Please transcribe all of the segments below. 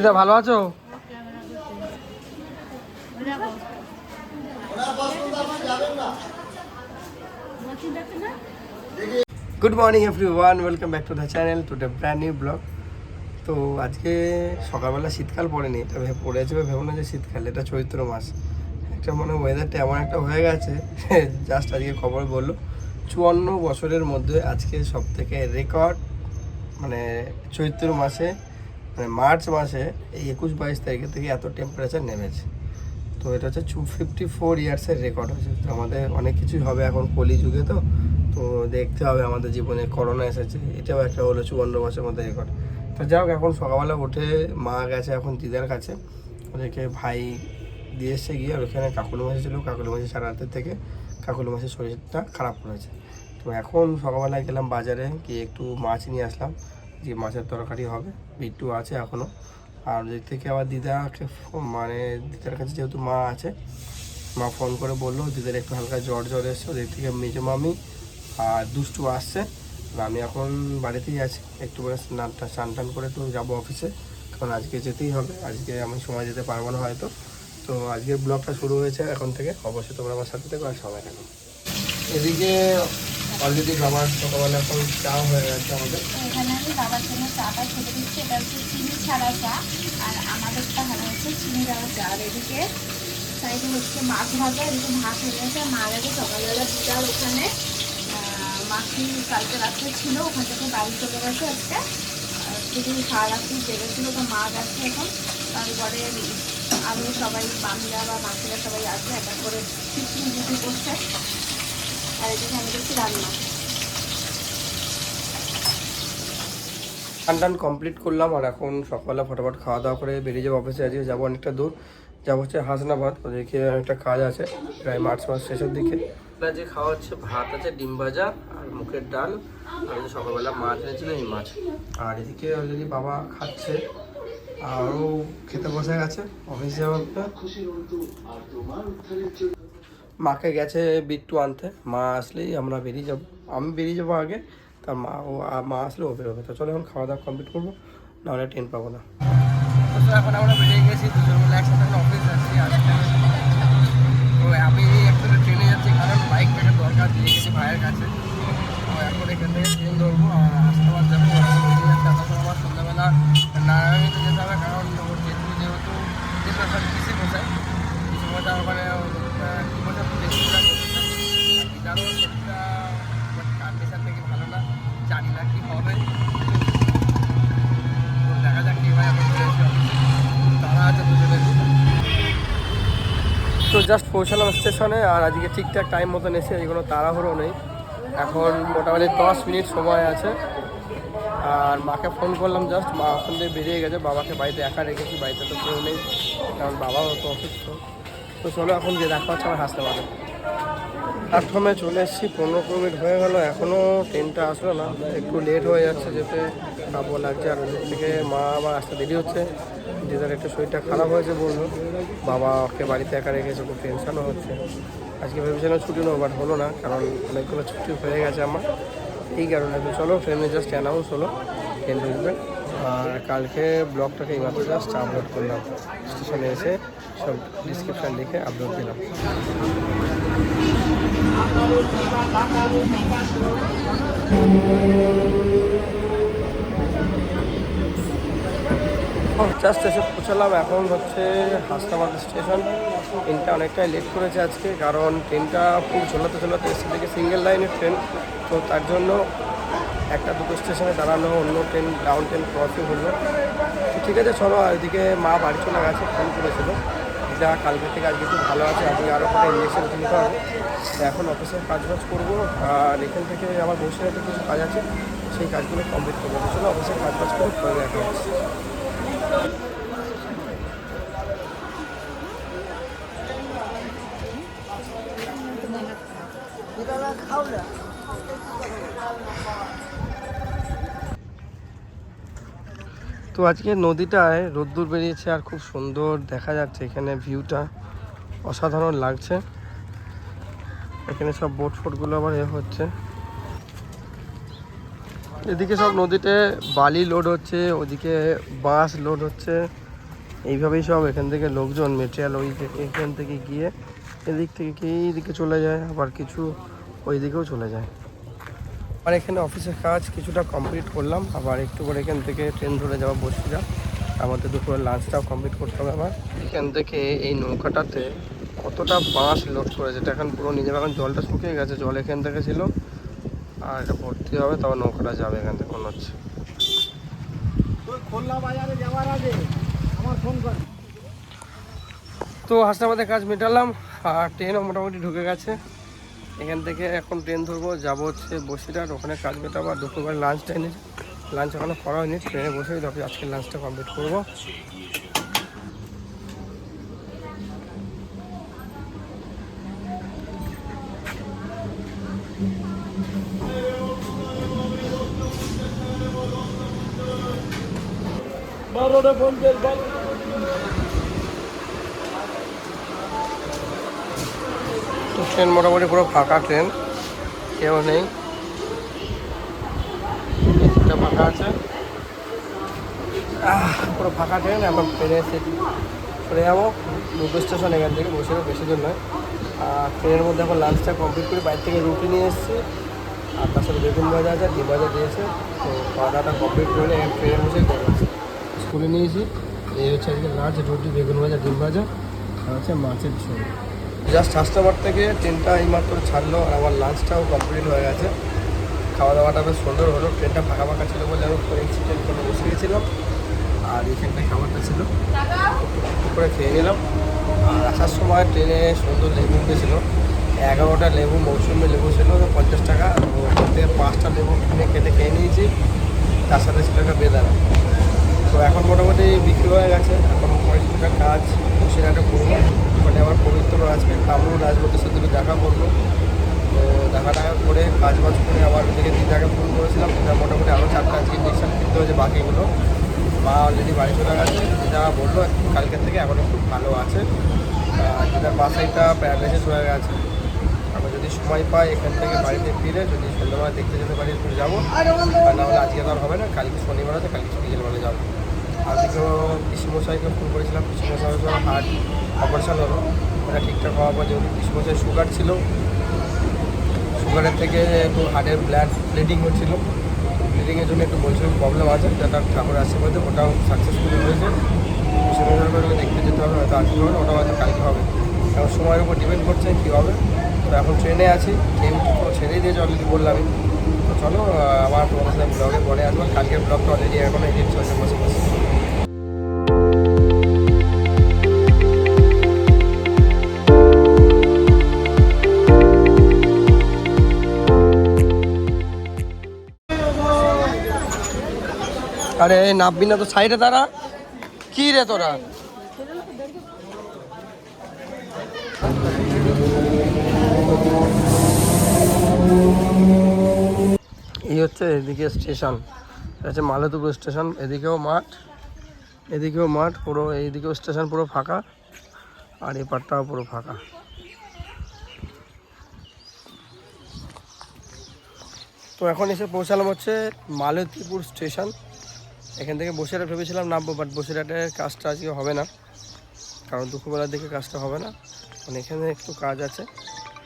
দিদা ভালো আছো? Good morning every one welcome back to the channel to the brand new blog তো আজকে সকালবেলা শীতকাল পড়েনি তবে পড়েছে ভেবো না যে শীতকাল, এটা চৈত্র মাস। একটা মনে ওয়েদারটা এমন একটা হয়ে গেছে জাস্ট আজকে খবর বলল। চুয়ান্ন বছরের মধ্যে আজকে সব থেকে রেকর্ড মানে চৈত্র মাসে মানে মার্চ মাসে এই একুশ বাইশ তারিখের থেকে এত টেম্পারেচার নেমেছে। তো এটা হচ্ছে টু ফিফটি ফোর ইয়ার্সের রেকর্ড হয়েছে। তো আমাদের অনেক কিছুই হবে এখন কলি যুগে তো। তো দেখতে হবে আমাদের জীবনে করোনা এসেছে, এটাও একটা হলো চুয়ান্ন বছরের মধ্যে রেকর্ড তো যাই হোক, এখন সকালবেলা উঠে মা গেছে এখন দিদার কাছে। ওদেরকে ভাই দিয়ে এসে গিয়ে, আর ওখানে কাকুলি মাসি ছিল। কাকুলি মাসি সারা রাতের থেকে কাকুলি মাসির শরীরটা খারাপ করেছে। তো এখন সকালবেলায় গেলাম বাজারে, গিয়ে একটু মাছ নিয়ে আসলাম। যে মাছের তরকারি হবে, বিট্টু আছে এখনও আর ওদিক থেকে আবার দিদাকে মানে দিদার কাছে যেহেতু মা আছে, মা ফোন করে বলল, দিদার একটু হালকা জ্বর জ্বর এসছে ওদিক থেকে মেজো মামি আর দুষ্টু আসছে। আমি এখন বাড়িতেই আছি, একটু করে স্নানটা স্নান টান করে একটু যাব অফিসে। কারণ আজকে যেতেই হবে, আজকে আমি সময় যেতে পারব না হয়তো। তো আজকের ব্লগটা শুরু হয়েছে এখন থেকে। অবশ্যই তোমরা আমার সাথে থেকো আর সবাই থাকো। এদিকে অলরেডি বাবার সকালবেলা এখন চা হয়ে গেছে আমাদের। এখানে আমি বাবার জন্য চাটা খেতে দিচ্ছি। এটা হচ্ছে চিনি ছাড়া চা। আর আমাদেরটা হলো হচ্ছে চিনি দেওয়া চা। আর এদিকে সাইডে হচ্ছে মাছ ভাজা, এদিকে ভাত হয়ে গেছে। মা গেছে সকালবেলা দিদার ওখানে মাছি কালকে রাত্রে ছিল, ওখান থেকে বাড়ি চলে গেছে আজকে। শুধু সারা রাত্রি জেগেছিল তো মা গেছে এখন। তারপরে আমি সবাই মামিরা বা মাসিরা সবাই আছে একটা করে রুটি করছে। আর এদিকে আমি রান্না। টান কমপ্লিট করলাম আর এখন সকালে ফটাফট খাওয়া দাওয়া করে বেরিয়ে যাব অফিসে আজকে যাব অনেকটা দূর। যাব হচ্ছে হাসনাবাদ। ওদিকে অনেকটা কাজ আছে। প্রায় মার্চ মাস শেষের দিকে। যে খাওয়া হচ্ছে ভাত আছে ডিম ভাজা আর মুখের ডাল। আর সকালবেলা মাছ এনেছিল এই মাছ। আর এদিকে অলরেডি বাবা খাচ্ছে। আরও খেতে বসে গেছে। অফিসে যাওয়ার। মাকে গেছে বিট্টু আনতে। মা আসলেই আমরা বেরিয়ে যাব। আমি বেরিয়ে যাব আগে, তার মা, ও মা আসলে ও বেরোবে। তো চলো এখন খাওয়া দাওয়া কমপ্লিট করব, নাহলে ট্রেন পাবো না। এখন আমরা বেরিয়ে গেছি অফিস যাচ্ছি আমি ট্রেনে যাচ্ছি, কারণ গেছি ভাইয়ের কাছে। তো এখন এখান থেকে ট্রেন ধরবো যেতে হবে, কারণ যেহেতু তো জাস্ট পৌঁছালাম স্টেশনে আর আজকে ঠিকঠাক টাইম মতন এসে এই কোনো তাড়াহুড়ো নেই। এখন মোটামুটি দশ মিনিট সময় আছে। আর মাকে ফোন করলাম জাস্ট মা ওখান থেকে বেরিয়ে গেছে। বাবাকে বাড়িতে একা রেখেছি, বাড়িতে তো কেউ নেই। কারণ বাবাও তো অসুস্থ। তো চলো এখন যে দেখা হচ্ছে, আমার হাসতে পারে প্ল্যাটফর্মে চলে এসেছি, পনেরো কুড়ি মিনিট হয়ে গেল এখনও ট্রেনটা আসলো না। একটু লেট হয়ে যাচ্ছে, যেতে খাব লাগছে, আর ওদিক থেকে মা আবার আসতে দেরি হচ্ছে। দিদার একটু শরীরটা খারাপ হয়েছে বলল। বাবা ওকে বাড়িতে একা রেখেছে, খুব টেনশানও হচ্ছে। আজকে ভেবেছিলাম ছুটি নেব বাট হলো না, কারণ অনেকগুলো ছুটি হয়ে গেছে আমার। এই কারণে চলো ট্রেনে জাস্ট অ্যানাউন্স হলো ট্রেন ঢুকবে। আর কালকে ব্লগটাকে এইমাত্র জাস্ট আপলোড করলাম। স্টেশনে এসে সব ডিসক্রিপশান লিখে আপলোড দিলাম। জাস্ট এসে পৌঁছালাম। এখন হচ্ছে হাসনাবাদ স্টেশন। ট্রেনটা অনেকটাই লেট করেছে আজকে, কারণ ট্রেনটা খুব ঝোলাতে ঝোলাতে এসে থেকে সিঙ্গেল লাইনের ট্রেন তো তার জন্য একটা দুটো স্টেশনে দাঁড়ানো অন্য ট্রেন ডাউন ট্রেন ক্রসিং হলো। ঠিক আছে, চলো এদিকে মা বাড়ি চলে গেছে ফোন করেছিল। যা, কালকে থেকে আজকে একটু ভালো আছে আজকে আরও একটা ইঞ্জেকশন কিনতে হবে এখন অফিসের কাজ বাজ করব, আর এখান থেকে আমার বসে কিছু কাজ আছে, সেই কাজগুলো কমপ্লিট করব। চলো অফিসের কাজ বাজ করে দেখা তো আজকে নদীটায় রোদ্দুর বেরিয়েছে আর খুব সুন্দর দেখা যাচ্ছে এখানে ভিউটা। অসাধারণ লাগছে। এখানে সব বোট ফোটগুলো আবার এ হচ্ছে। এদিকে সব নদীতে বালি লোড হচ্ছে, ওদিকে বাঁশ লোড হচ্ছে। এইভাবেই সব এখান থেকে লোকজন মেটেরিয়াল ওই এখান থেকে গিয়ে এদিক থেকে গিয়ে এইদিকে চলে যায়, আবার কিছু ওই দিকেও চলে যায়। আর এখানে অফিসের কাজ কিছুটা কমপ্লিট করলাম। আবার একটু করে এখান থেকে ট্রেন ধরে যাওয়া বসিরা। আমাদের দুপুরে লাঞ্চটাও কমপ্লিট করতে হবে আবার। এখান থেকে এই নৌকাটাতে কতটা বাঁশ লোড করেছে এটা এখন পুরো নিজে এখন জলটা শুকিয়ে গেছে জল এখান থেকে ছিল। আর এটা ভর্তি হবে তবে নৌকাটা যাবে এখান থেকে মনে হচ্ছে তো হাসনাবাদের কাজ মেটালাম আর ট্রেনও মোটামুটি ঢুকে গেছে। এখান থেকে এখন ট্রেন ধরবো, যাব হচ্ছে বসিরহাট, ওখানে কাজ মেটাবো আর দুপুরবেলা লাঞ্চ টাইমে লাঞ্চ এখনও করা হয়নি ট্রেনে বসেই তবে আজকে লাঞ্চটা কমপ্লিট করব। বারোটা পঞ্চাশ বারো তো ট্রেন মোটামুটি পুরো ফাঁকা ট্রেন, কেউ নেই। ফাঁকা আছে। পুরো ফাঁকা ট্রেন, এখন ট্রেনে সিট চলে যাব। দুটো স্টেশন এখান থেকে বসে বেশি দূর নয়। আর ট্রেনের মধ্যে এখন লাঞ্চটা কমপ্লিট করে বাইরে থেকে রুটি নিয়ে এসেছি। আর তার সাথে বেগুন ভাজা আছে, ডিম ভাজা দিয়েছে। তো খাওয়া দাওয়াটা কমপ্লিট করে এখন ট্রেনে বসেই করব স্কুলে নিয়েছি এই হচ্ছে আজকে লাঞ্চ রুটি, বেগুন ভাজা, ডিম আর হচ্ছে মাছের ঝোল। জাস্ট হাসনাবাদ থেকে ট্রেনটা এইমাত্র ছাড়লো আর আমার লাঞ্চটাও কমপ্লিট হয়ে গেছে। খাওয়া দাওয়াটা বেশ সুন্দর হলো। ট্রেনটা ফাঁকা ফাঁকা ছিল বলে আমি চিকেন করে বসে গেছিলাম। আর এখানটায় খাবারটা ছিল। করে খেয়ে নিলাম। আর আসার সময় ট্রেনে সুন্দর লেবু উঠেছিল এগারোটা লেবু, মৌসুমি লেবু ছিল পঞ্চাশ টাকা। ওখান পাঁচটা লেবু কিনে কেটে খেয়ে নিয়েছি। তার সাথে ছিল একটা বেদানা। তো এখন মোটামুটি বিক্রি হয়ে গেছে। এখন পরিষ্কার কাজ। বসিরহাটে করব ওখানে আবার পবিত্র আসবে কামরুল আসবে সাথে দেখা করব তো দেখা টাকা করে কাজ বাজ করে আবার ওদিকে দিদাকে ফোন করেছিলাম। দিদা মোটামুটি আরও চারটা আজকে ইঞ্জেকশন কিনতে হয়েছে, বাকিগুলো। মা অলরেডি বাড়ি চলে গেছে। দিদা বলল কালকের থেকে এখনও খুব ভালো আছে। দিদার বাসাইটা প্যারালাইসিস হয়ে গেছে। আমরা যদি সময় পাই এখান থেকে বাড়িতে ফিরে, যদি সন্ধ্যাবেলা দেখতে যেতে পারি, একটু যাব। আর না হলে আজকে তো আর হবে না। কালকে শনিবার আছে, কালকে বিকেলবেলা যাব। আজকেও পিসিমশাইকে ফোন করেছিলাম। পিসিমশাই হার্ট অপারেশন হলো। ওটা ঠিকঠাক হওয়ার পর যেহেতু পিসিমশাই সুগার ছিল সুগারের থেকে একটু হার্টের ব্লাড ব্লিডিং হচ্ছিল। ব্লিডিংয়ের জন্য একটু বলছিল প্রবলেম আছে যেটা ঠাকুরের আশীর্বাদে ওটাও সাকসেসফুল হয়েছে। ওটাকে দেখতে যেতে হবে হয়তো আজকে হবে না, ওটা হয়তো কালকে হবে। এখন সময়ের উপর ডিপেন্ড করছে কী হবে। তো এখন ট্রেনে আছি ট্রেন ছেড়েই দিয়েছে অলরেডি বললামই তো চলো আবার তোমার সাথে ব্লগে পরে আসব। কালকের ব্লগটা অলরেডি এখন এডিট চলছে বসে বসে। আরে নামবি না তো সাইডে তারা কি রে তোরা? এই হচ্ছে এদিকে স্টেশন। হচ্ছে মালতীপুর স্টেশন। এদিকেও মাঠ। এদিকেও মাঠ, পুরো এইদিকেও স্টেশন পুরো ফাঁকা। আর এই পাটটাও পুরো ফাঁকা। তো এখন এসে পৌঁছালাম হচ্ছে মালতীপুর স্টেশন। এখান থেকে বসিরহাট ভেবেছিলাম নামবো বাট বসিরহাটের কাজটা আজকে হবে না। কারণ দুপুরবেলার দিকে কাজটা হবে না। মানে এখানে একটু কাজ আছে।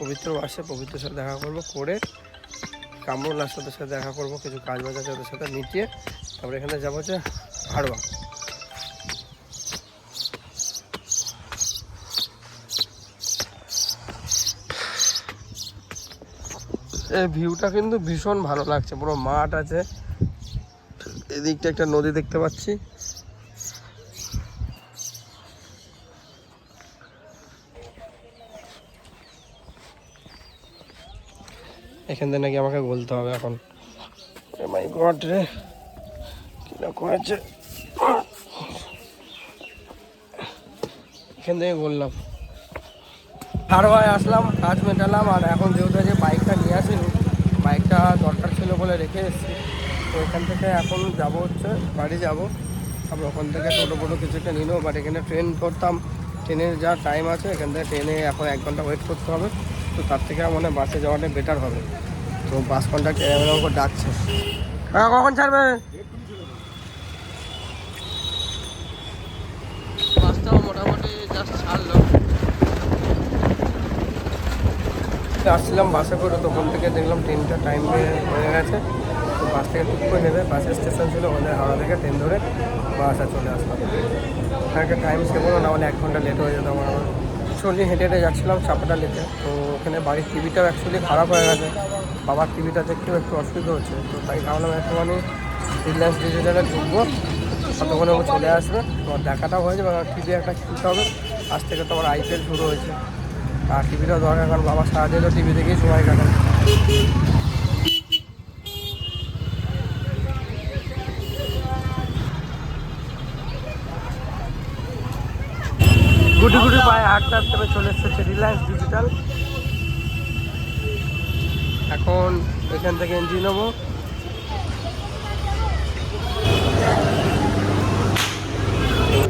পবিত্র আসে পবিত্রের সাথে দেখা করব, করে কামরুল আসে ওদের সাথে দেখা করব, কিছু কাজ বাজ আছে ওদের সাথে মিটিয়ে তারপরে এখানে যাব হচ্ছে হাড়োয়া এই ভিউটা কিন্তু ভীষণ ভালো লাগছে। পুরো মাঠ আছে। এদিকটা একটা নদী দেখতে পাচ্ছি। এখান থেকে নাকি আমাকে বলতে হবে এখন। মাই গড রে কীরকম আছে এখান থেকে বললাম হারোয়ায় আসলাম, কাজ মেটালাম, আর এখন যেহেতু যে বাইকটা নিয়ে আসিনি বাইকটা দরকার ছিল বলে রেখে এসেছি। তো এখান থেকে এখন যাব হচ্ছে বাড়ি যাব। আমরা ওখান থেকে টোটো ফোটো কিছুটা নিল বাট এখানে ট্রেন ধরতাম। ট্রেনের যা টাইম আছে এখান থেকে ট্রেনে এখন এক ঘণ্টা ওয়েট করতে হবে। তো তার থেকে মানে বাসে যাওয়াটাই বেটার হবে। তো বাস কন্ট্রাক্ট আমাকে ডাকছে। হ্যাঁ কখন ছাড়বে? মোটামুটি আসছিলাম বাসে করে তখন থেকে দেখলাম ট্রেনটা টাইমে হয়ে গেছে। বাস থেকে টুক করে নেবে বাসের স্টেশন ছিল ওখানে হাওড়া থেকে ট্রেন ধরে বাসে চলে আসলাম। একটা টাইম সেভ হলো না মানে এক ঘণ্টা লেট হয়ে যেত আমার। অ্যাকচুয়ালি হেঁটে হেঁটে যাচ্ছিলাম, চাপাটা লেটে তো ওখানে বাড়ির টিভিটাও অ্যাকচুয়ালি খারাপ হয়ে গেছে। বাবার টিভিটা দেখতেও একটু অসুবিধা হচ্ছে। তো তাই ভাবলাম একটুখানি রিলায়েন্স ডিজিটালে ঢুকবো। ততক্ষণে ও চলে আসবে। তোমার দেখাটাও হয়ে যাবে টিভি একটা কিনতে হবে। আজ থেকে তোমার আইপিএল শুরু হয়েছে। আর টিভিটাও দরকার, কারণ বাবা সারাদিনও টিভি দেখেই সময় কাটায়। পায়ে হাঁটতে হাঁটতে চলে এসেছে রিলায়েন্স ডিজিটাল এখন এখান থেকে এন্ট্রি নেব।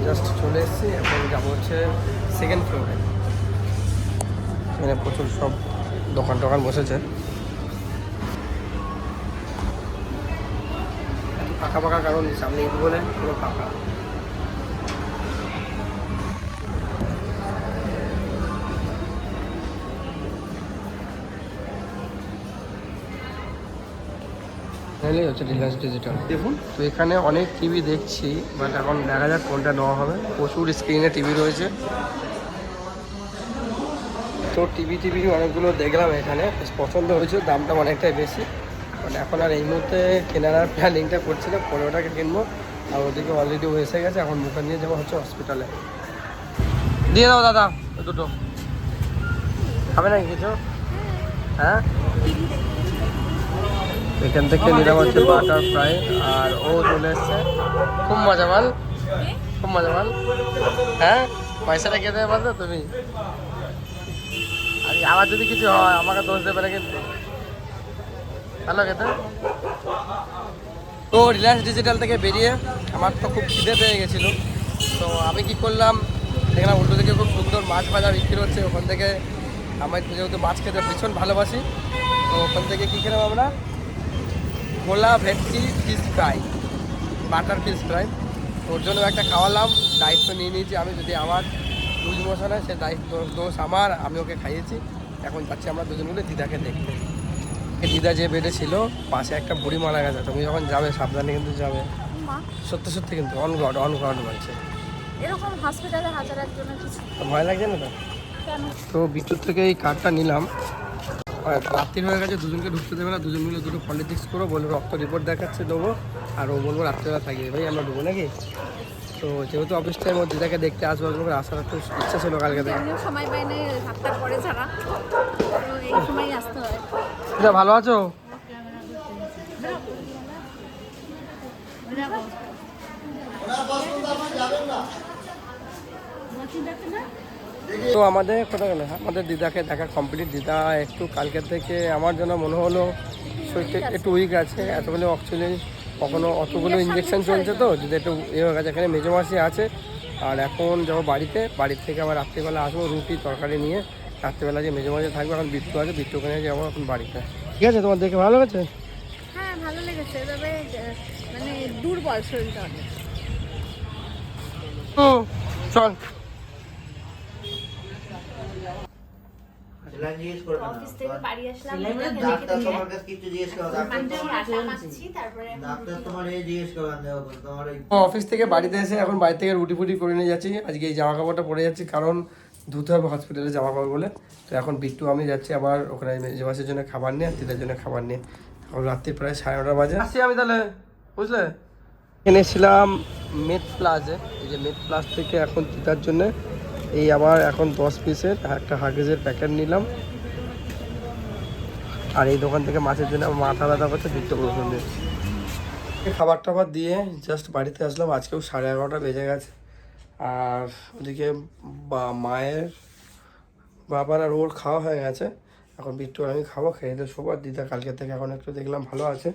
জাস্ট চলে এসেছি, এখন যাব হচ্ছে সেকেন্ড ফ্লোরে এখানে প্রচুর সব দোকান টোকান বসেছে। ফাঁকা ফাঁকা কারণ সামনে ঈদ বলে পুরো ফাঁকা। এটাই হচ্ছে রিলায়েন্স ডিজিটাল দেখুন। তো এখানে অনেক টিভি দেখছি বাট এখন দেখা যাক কোনটা নেওয়া হবে। প্রচুর স্ক্রিনে টিভি রয়েছে। তো টিভি টিভি অনেকগুলো দেখলাম এখানে। বেশ পছন্দ হয়েছে দামটা অনেকটাই বেশি। মানে এখন আর এই মুহূর্তে কেনার আর প্ল্যানিংটা করছি না। পনেরোটাকে কিনবো। আর ওদিকে অলরেডি ও এসে গেছে এখন মুখে নিয়ে যাব হচ্ছে হসপিটালে দিয়ে দাও দাদা দুটো। খাবে না কিছু? হ্যাঁ? এখান থেকে নিলাম হচ্ছে বাটার ফ্রাই, আর ও চলে এসছে। খুব মজা বল খুব মজা বল হ্যাঁ? পয়সাটা কে দেবে বলতো তুমি? আর, আবার যদি কিছু হয়, আমাকে দোষ দেবে না কিন্তু। ভালো খেতে তো রিলায়েন্স ডিজিটাল থেকে বেরিয়ে আমার তো খুব খিদে পেয়ে গেছিল। তো আমি কি করলাম, দেখলাম উল্টো দিকে খুব সুন্দর মাছ ভাজা বিক্রি হচ্ছে। ওখান থেকে আমার যেহেতু মাছ খেতে ভীষণ ভালোবাসি, তো ওখান থেকে কী খেলাম আমরা? গোলা ভেটকি fish fry butter fish fry ওর জন্য একটা খাওয়ালাম দায়িত্ব নিয়ে নিয়েছি আমি যদি আমার লুজ মোশন হয় সে দায়িত্ব দোষ আমার আমি ওকে খাইয়েছি। এখন যাচ্ছি আমরা দুজন মিলে দিদাকে দেখতে। দিদা যে বেডে ছিল পাশে একটা বুড়ি মারা গেছে। তুমি যখন যাবে সাবধানে কিন্তু যাবে। সত্যি সত্যি কিন্তু অন গড অন গড বলছে। এরকম হসপিটালে হাজার একজনের ভয় লাগছে না তো? তো বিদ্যুৎ থেকে এই কার্ডটা নিলাম। রাত্রি হয়ে গেছে দুজনকে ঢুকতে দেবে না দুজন মিলে দুটো পলিটিক্স করো বলব রক্ত রিপোর্ট দেখাচ্ছে দেবো আর ও বলব রাত্রেবেলা থাকি ভাই আমরা ঢুকবো নাকি? তো যেহেতু অফিস টাইম ওর দিদাকে দেখতে আসব আসব করে আসার একটু ইচ্ছা ছিল কালকে থেকে। সময় পাই না সাতটার পরে ছাড়া। তো এই সময় আসতে হয়। দিদা ভালো আছো? তো আমাদের কোথাও গেলে? আমাদের দিদাকে দেখা কমপ্লিট দিদা একটু কালকের থেকে আমার জন্য মনে হলো শরীরটা একটু উইক আছে এতগুলো অ্যাকচুয়ালি কখনো অতগুলো ইঞ্জেকশন চলছে তো দিদা একটু ইয়ে হয়ে গেছে। এখানে মেজো মাসি আছে আর এখন যাব বাড়িতে। বাড়ির থেকে আবার রাত্রিবেলা আসব রুটি তরকারি নিয়ে। রাত্রিবেলা যে মেজো মাসি থাকবে এখন বিট্টু আছে বিট্টু ওখানে যাব এখন বাড়িতে। ঠিক আছে তোমার দেখে ভালো লাগছে? হ্যাঁ ভালো লেগেছে। তবে মানে দুর্বল শরীরটা অনেক। ও চল। জিজ্ঞেস না। অফিস থেকে বাড়ি আসলাম ডাক্তার তোমার কাছে কিছু জিজ্ঞেস করো ডাক্তার তোমার- আটা মাখছি তারপরে ডাক্তার তোমার এই জিজ্ঞেস করবেন তোমার অফিস থেকে বাড়িতে এসে এখন বাড়ি থেকে রুটি ফুটি করে নিয়ে যাচ্ছি। আজকে এই জামা কাপড়টা পরে যাচ্ছি কারণ ধুতে হবে হসপিটালে জামা কাপড় বলে। তো এখন বিট্টু আমি যাচ্ছি আবার ওখানে মেজে মাসের জন্য খাবার নিয়ে দিদার জন্য খাবার নিয়ে। এখন রাত্রি প্রায় সাড়ে নটা বাজে। আসছি আমি তাহলে বুঝলে? এখানে ছিলাম মেড প্লাজে এই যে মেড প্লাস থেকে এখন দিদার জন্য এই আবার এখন দশ পিসের একটা হাগেজের প্যাকেট নিলাম। আর এই দোকান থেকে মাছের জন্য আমার মাথা ব্যথা করছে ওষুধ দিয়ে খাবার টাবার দিয়ে জাস্ট বাড়িতে আসলাম, আজকেও সাড়ে এগারোটা বেজে গেছে। আর ওদিকে বা মায়ের বাবার আর ওর খাওয়া হয়ে গেছে। এখন বিট্টু আমি খাব, খেয়ে দিয়ে শোবো। আর দিদা কালকে থেকে এখন একটু দেখলাম ভালো আছে।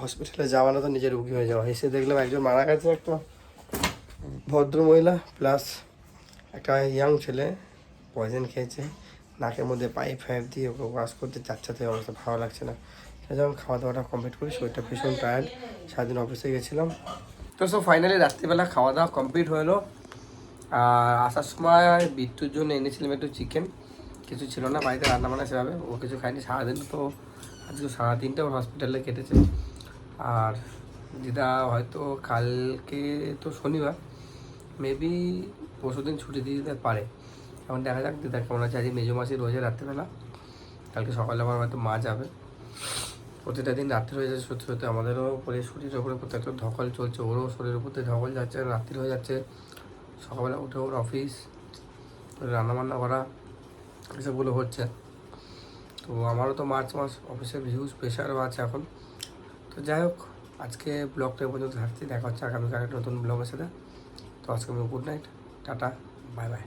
হসপিটালে যাওয়া না তো নিজের রুগী হয়ে যাওয়া। এসে দেখলাম একজন মারা গেছে একটা। ভদ্র মহিলা প্লাস একটা ইয়াং ছেলে পয়জন খেয়েছে, নাকের মধ্যে পাইপ ফাইপ দিয়ে ওকে ওয়াশ করতে চাচ্ছাতে অবস্থা ভালো লাগছে না। যখন খাওয়া দাওয়াটা কমপ্লিট করি, শরীরটা ভীষণ টায়ার্ড সারাদিন অফিসে গেছিলাম। তো সব ফাইনালি রাত্রিবেলা খাওয়া দাওয়া কমপ্লিট হলো আর আসার সময় বিদ্যুৎ জন্য এনেছিলাম একটু চিকেন কিছু ছিল না, বাড়িতে রান্না বান্না সেভাবে, ও কিছু খায়নি। সারাদিন তো, আজকে সারাদিনটা ওর হসপিটালে কেটেছে। আর দিদা হয়তো কালকে, তো শনিবার মেবি পরশু দিন ছুটি দিয়ে দিতে পারে। এখন দেখা যাক দিদা কেমন আছে। আজকে মেজো মাসি রোজে রাত্রিবেলা। কালকে সকালে আবার হয়তো মা যাবে। প্রতিটা দিন রাত্রি হয়ে যাচ্ছে সত্যি সত্যি। আমাদেরও উপরে শরীরের উপরে প্রত্যেকটা ধকল চলছে। ওরও শরীরের উপর ধকল যাচ্ছে, রাত্রি হয়ে যাচ্ছে। সকালবেলা উঠে ওর অফিস রান্নাবান্না করা, এসবগুলো হচ্ছে। তো আমারও তো মার্চ মাস অফিসের হিউজ প্রেশারও আছে এখন। তো যাই হোক, আজকে ব্লগটা পর্যন্ত থাকছি। দেখা হচ্ছে আগামীকাল একটা নতুন ব্লগের সাথে। তো আজকে আমি good night tata bye bye